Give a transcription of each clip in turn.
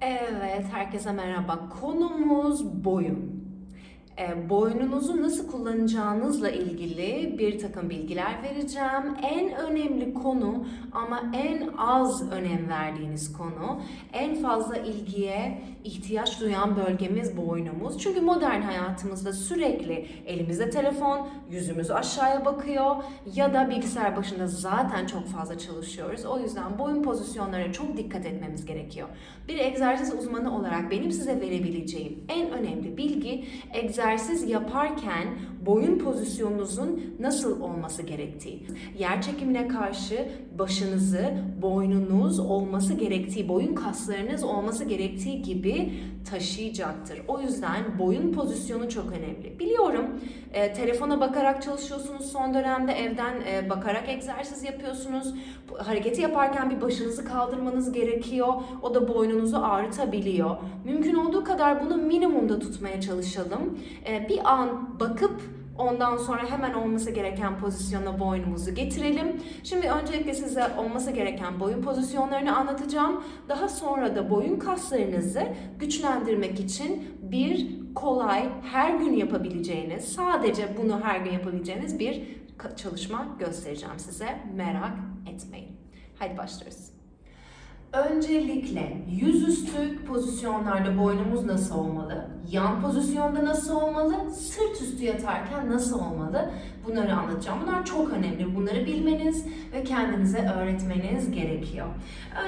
Evet, herkese merhaba. Konumuz boyun. E, boynunuzu nasıl kullanacağınızla ilgili bir takım bilgiler vereceğim. En önemli konu ama en az önem verdiğiniz konu, en fazla ilgiye ihtiyaç duyan bölgemiz boynumuz. Çünkü modern hayatımızda sürekli elimizde telefon, yüzümüz aşağıya bakıyor ya da bilgisayar başında zaten çok fazla çalışıyoruz. O yüzden boyun pozisyonlarına çok dikkat etmemiz gerekiyor. Bir egzersiz uzmanı olarak benim size verebileceğim en önemli bilgi egzersiz yaparken boyun pozisyonunuzun nasıl olması gerektiği. Yer çekimine karşı başınızı, boynunuz olması gerektiği, boyun kaslarınız olması gerektiği gibi taşıyacaktır. O yüzden boyun pozisyonu çok önemli. Biliyorum e, telefona bakarak çalışıyorsunuz son dönemde evden e, bakarak egzersiz yapıyorsunuz. Hareketi yaparken bir başınızı kaldırmanız gerekiyor. O da boynunuzu ağrıtabiliyor. Mümkün olduğu kadar bunu minimumda tutmaya çalışalım. E, bir an bakıp Ondan sonra hemen olması gereken pozisyona boynumuzu getirelim. Şimdi öncelikle size olması gereken boyun pozisyonlarını anlatacağım. Daha sonra da boyun kaslarınızı güçlendirmek için bir kolay, her gün yapabileceğiniz, sadece bunu her gün yapabileceğiniz bir çalışma göstereceğim size. Merak etmeyin. Hadi başlıyoruz. Öncelikle yüzüstü pozisyonlarda boynumuz nasıl olmalı? Yan pozisyonda nasıl olmalı? Sırt üstü yatarken nasıl olmalı? Bunları anlatacağım. Bunlar çok önemli. Bunları bilmeniz ve kendinize öğretmeniz gerekiyor.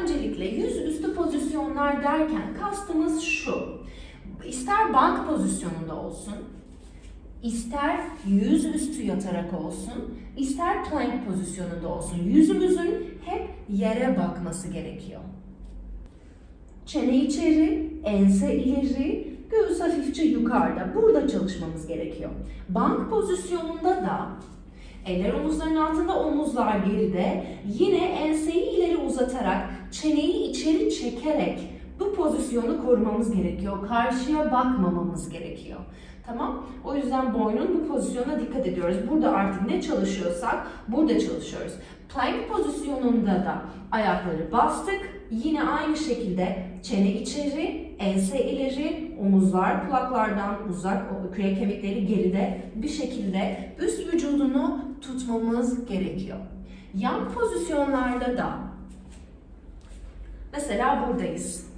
Öncelikle yüzüstü pozisyonlar derken kastımız şu. İster bank pozisyonunda olsun, İster yüz üstü yatarak olsun, ister plank pozisyonunda olsun. Yüzümüzün hep yere bakması gerekiyor. Çene içeri, ense ileri, göğüs hafifçe yukarıda. Burada çalışmamız gerekiyor. Bank pozisyonunda da eller omuzların altında, omuzlar geride. Yine enseyi ileri uzatarak, çeneyi içeri çekerek bu pozisyonu korumamız gerekiyor. Karşıya bakmamamız gerekiyor. Tamam? O yüzden boynun bu pozisyona dikkat ediyoruz. Burada artık ne çalışıyorsak burada çalışıyoruz. Plank pozisyonunda da ayakları bastık. Yine aynı şekilde çene içeri, ense ileri, omuzlar kulaklardan uzak, kürek kemikleri geride bir şekilde üst vücudunu tutmamız gerekiyor. Yan pozisyonlarda da mesela buradayız.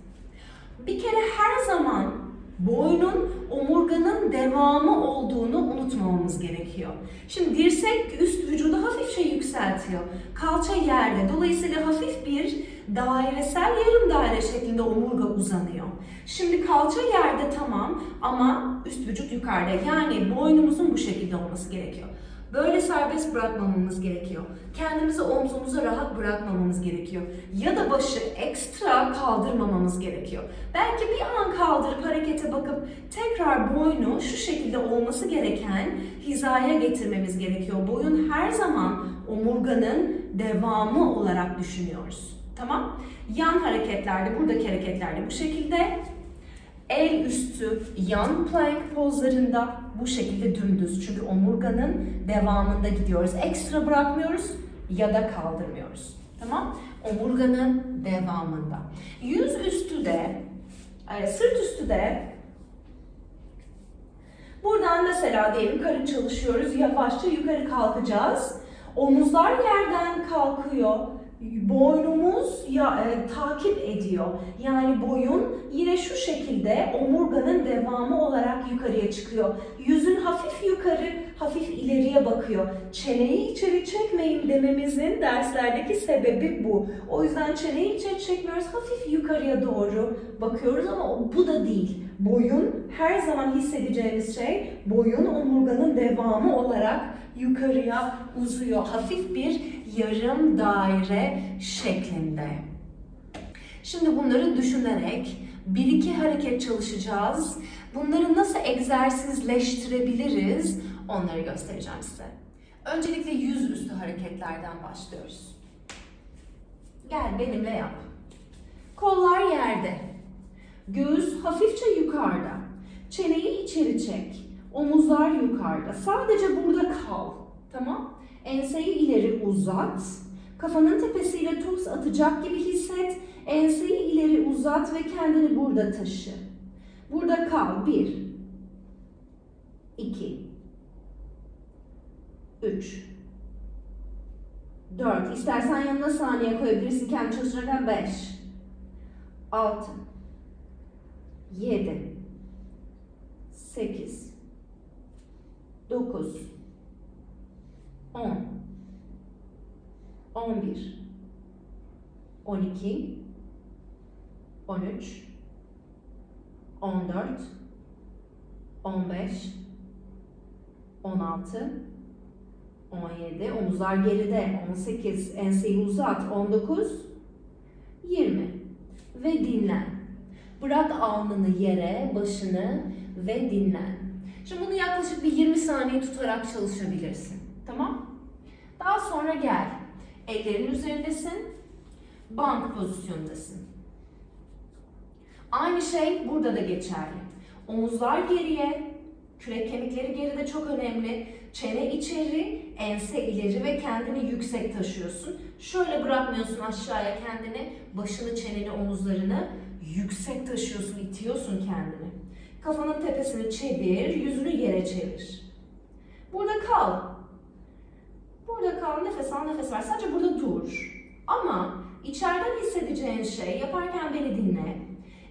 Bir kere her zaman boynun omurganın devamı olduğunu unutmamamız gerekiyor. Şimdi dirsek üst vücudu hafifçe yükseltiyor. Kalça yerde. Dolayısıyla hafif bir dairesel yarım daire şeklinde omurga uzanıyor. Şimdi kalça yerde tamam ama üst vücut yukarıda. Yani boynumuzun bu şekilde olması gerekiyor. Böyle serbest bırakmamamız gerekiyor. Kendimizi omzumuza rahat bırakmamamız gerekiyor. Ya da başı ekstra kaldırmamamız gerekiyor. Belki bir an kaldırıp harekete bakıp tekrar boynu şu şekilde olması gereken hizaya getirmemiz gerekiyor. Boyun her zaman omurganın devamı olarak düşünüyoruz. Tamam? Yan hareketlerde, buradaki hareketlerde bu şekilde El üstü yan plank pozlarında bu şekilde dümdüz. Çünkü omurganın devamında gidiyoruz. Ekstra bırakmıyoruz ya da kaldırmıyoruz. Tamam? Omurganın devamında. Yüz üstü de, e, sırt üstü de Buradan mesela diyelim karın çalışıyoruz. Yavaşça yukarı kalkacağız. Omuzlar yerden kalkıyor. Boynumuz ya, e, takip ediyor. Yani boyun yine şu şekilde omurganın devamı olarak yukarıya çıkıyor. Yüzün hafif yukarı, hafif ileriye bakıyor. Çeneyi içeri çekmeyin dememizin derslerdeki sebebi bu. O yüzden çeneyi içeri çekmiyoruz, hafif yukarıya doğru bakıyoruz ama bu da değil. Boyun her zaman hissedeceğimiz şey boyun omurganın devamı olarak yukarıya uzuyor. Hafif bir yarım daire şeklinde. Şimdi bunları düşünerek bir iki hareket çalışacağız. Bunları nasıl egzersizleştirebiliriz onları göstereceğim size. Öncelikle yüzüstü hareketlerden başlıyoruz. Gel benimle yap. Kollar yerde. Göğüs hafifçe yukarıda. Çeneyi içeri çek. Omuzlar yukarıda. Sadece burada kal. Tamam? Enseyi ileri uzat. Kafanın tepesiyle tuz atacak gibi hisset. Enseyi ileri uzat ve kendini burada taşı. Burada kal. Bir. iki, 3 4 İstersen yanına saniye koyabilirsin. Kendi çalışırken 5 6 7 8 9 10 11 12 13 14 15 16 17, omuzlar geride, 18, enseyi uzat, 19, 20 ve dinlen. Bırak alnını yere, başını ve dinlen. Şimdi bunu yaklaşık bir 20 saniye tutarak çalışabilirsin. Tamam? Daha sonra gel. Ellerin üzerindesin. Bank pozisyondasın. Aynı şey burada da geçerli. Omuzlar geriye, kürek kemikleri geride çok önemli. Çene içeri, ense ileri ve kendini yüksek taşıyorsun. Şöyle bırakmıyorsun aşağıya kendini. Başını, çeneni, omuzlarını yüksek taşıyorsun, itiyorsun kendini. Kafanın tepesini çevir, yüzünü yere çevir. Burada kal. Burada kal, nefes al, nefes ver. Sadece burada dur. Ama içeriden hissedeceğin şey, yaparken beni dinle.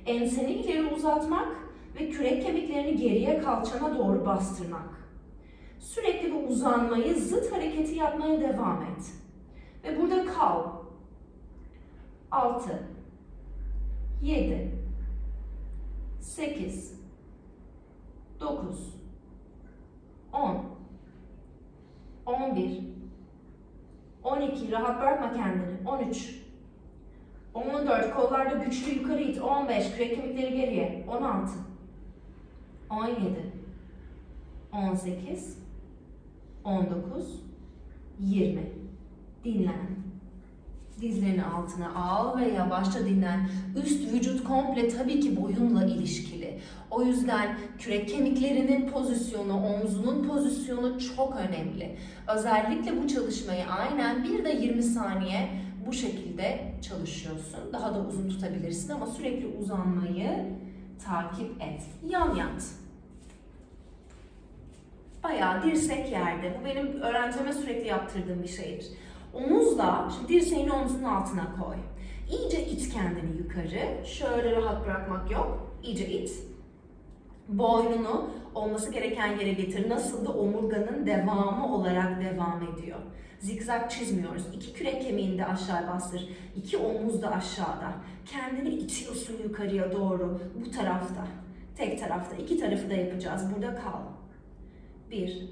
Enseni ileri uzatmak ve kürek kemiklerini geriye kalçana doğru bastırmak. Sürekli bu uzanmayı, zıt hareketi yapmaya devam et. Ve burada kal. 6 7 8 9 10 11 12 rahat bırakma kendini. 13 14 kollarda güçlü yukarı it. 15 kürek kemikleri geriye. 16 17 18 19 20 Dinlen. Dizlerini altına al ve yavaşça dinlen. Üst vücut komple tabii ki boyunla ilişkili. O yüzden kürek kemiklerinin pozisyonu, omzunun pozisyonu çok önemli. Özellikle bu çalışmayı aynen bir de 20 saniye bu şekilde çalışıyorsun. Daha da uzun tutabilirsin ama sürekli uzanmayı takip et. Yan yat. Bayağı dirsek yerde. Bu benim öğrencime sürekli yaptırdığım bir şeydir. Omuzla, şimdi dirseğini omzunun altına koy. İyice it kendini yukarı. Şöyle rahat bırakmak yok. İyice it. Boynunu olması gereken yere getir. Nasıl da omurganın devamı olarak devam ediyor. Zikzak çizmiyoruz. İki kürek kemiğini de aşağı bastır. İki omuz da aşağıda. Kendini itiyorsun yukarıya doğru. Bu tarafta. Tek tarafta. İki tarafı da yapacağız. Burada kal. Bir.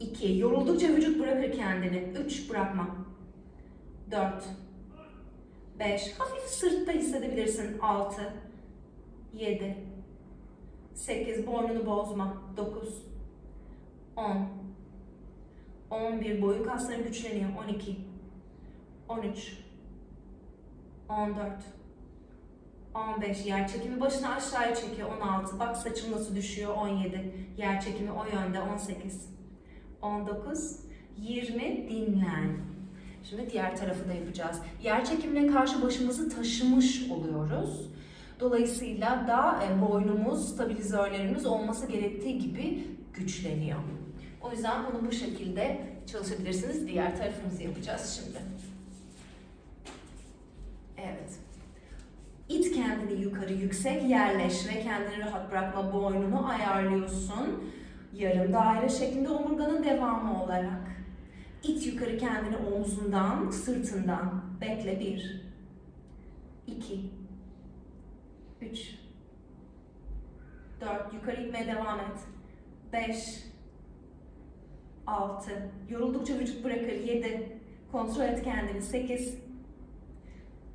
İki. Yoruldukça vücut bırakır kendini. Üç. Bırakma. Dört. Beş. Hafif sırtta hissedebilirsin. Altı. Yedi. Sekiz. Boynunu bozma. Dokuz. On. On bir. Boyun kasları güçleniyor. On iki. On üç. On dört. 15 yer çekimi başını aşağıya çekiyor 16 bak saçım nasıl düşüyor 17 yer çekimi o yönde 18 19 20 dinlen. Şimdi diğer tarafı da yapacağız. Yer çekimine karşı başımızı taşımış oluyoruz. Dolayısıyla da e, boynumuz stabilizörlerimiz olması gerektiği gibi güçleniyor. O yüzden bunu bu şekilde çalışabilirsiniz. Diğer tarafımızı yapacağız şimdi evet İt kendini yukarı yüksek yerleş ve kendini rahat bırakma boynunu ayarlıyorsun. Yarım daire şeklinde omurganın devamı olarak. İt yukarı kendini omzundan, sırtından. Bekle bir. iki, Üç. Dört. Yukarı itmeye devam et. Beş. Altı. Yoruldukça vücut bırakır. Yedi. Kontrol et kendini. Sekiz.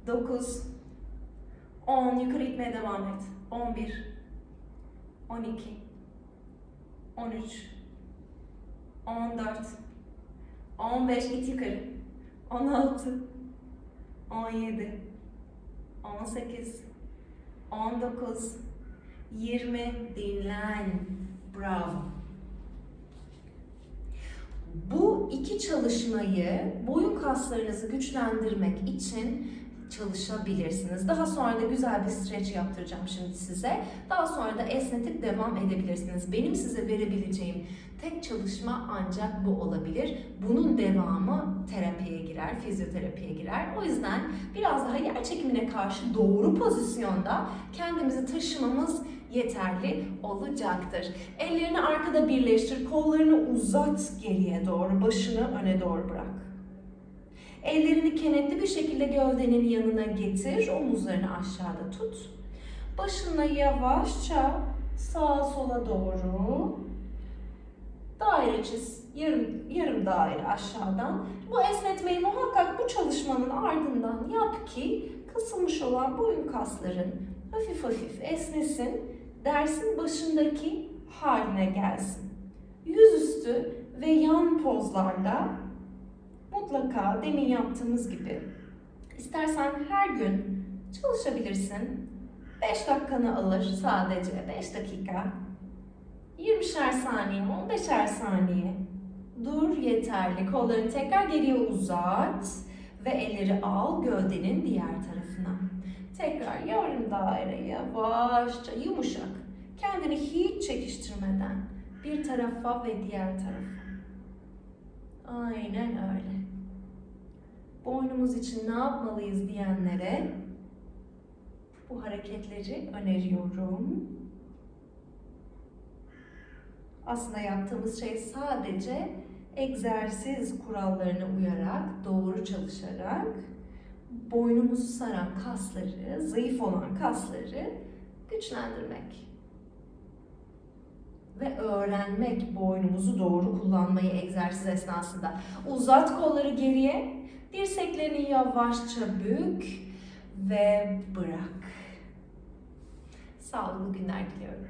Dokuz. 10 yukarı itmeye devam et. 11 12 13 14 15 it yukarı. 16 17 18 19 20 dinlen. Bravo. Bu iki çalışmayı boyun kaslarınızı güçlendirmek için çalışabilirsiniz. Daha sonra da güzel bir streç yaptıracağım şimdi size. Daha sonra da esnetip devam edebilirsiniz. Benim size verebileceğim tek çalışma ancak bu olabilir. Bunun devamı terapiye girer, fizyoterapiye girer. O yüzden biraz daha yer çekimine karşı doğru pozisyonda kendimizi taşımamız yeterli olacaktır. Ellerini arkada birleştir, kollarını uzat geriye doğru, başını öne doğru bırak. Ellerini kenetli bir şekilde gövdenin yanına getir, omuzlarını aşağıda tut. Başınla yavaşça sağa sola doğru daire çiz. Yarım, yarım daire aşağıdan. Bu esnetmeyi muhakkak bu çalışmanın ardından yap ki kısılmış olan boyun kasların hafif hafif esnesin. Dersin başındaki haline gelsin. Yüzüstü ve yan pozlarda mutlaka demin yaptığımız gibi istersen her gün çalışabilirsin. 5 dakikanı alır sadece 5 dakika. 20'şer saniye, 15'er saniye. Dur yeterli. Kollarını tekrar geriye uzat ve elleri al gövdenin diğer tarafına. Tekrar yarım daire yavaşça yumuşak. Kendini hiç çekiştirmeden bir tarafa ve diğer tarafa. Aynen öyle. Boynumuz için ne yapmalıyız diyenlere bu hareketleri öneriyorum. Aslında yaptığımız şey sadece egzersiz kurallarına uyarak, doğru çalışarak boynumuzu saran kasları, zayıf olan kasları güçlendirmek. Ve öğrenmek boynumuzu doğru kullanmayı egzersiz esnasında. Uzat kolları geriye, dirseklerini yavaşça bük ve bırak. Sağlıklı günler diliyorum.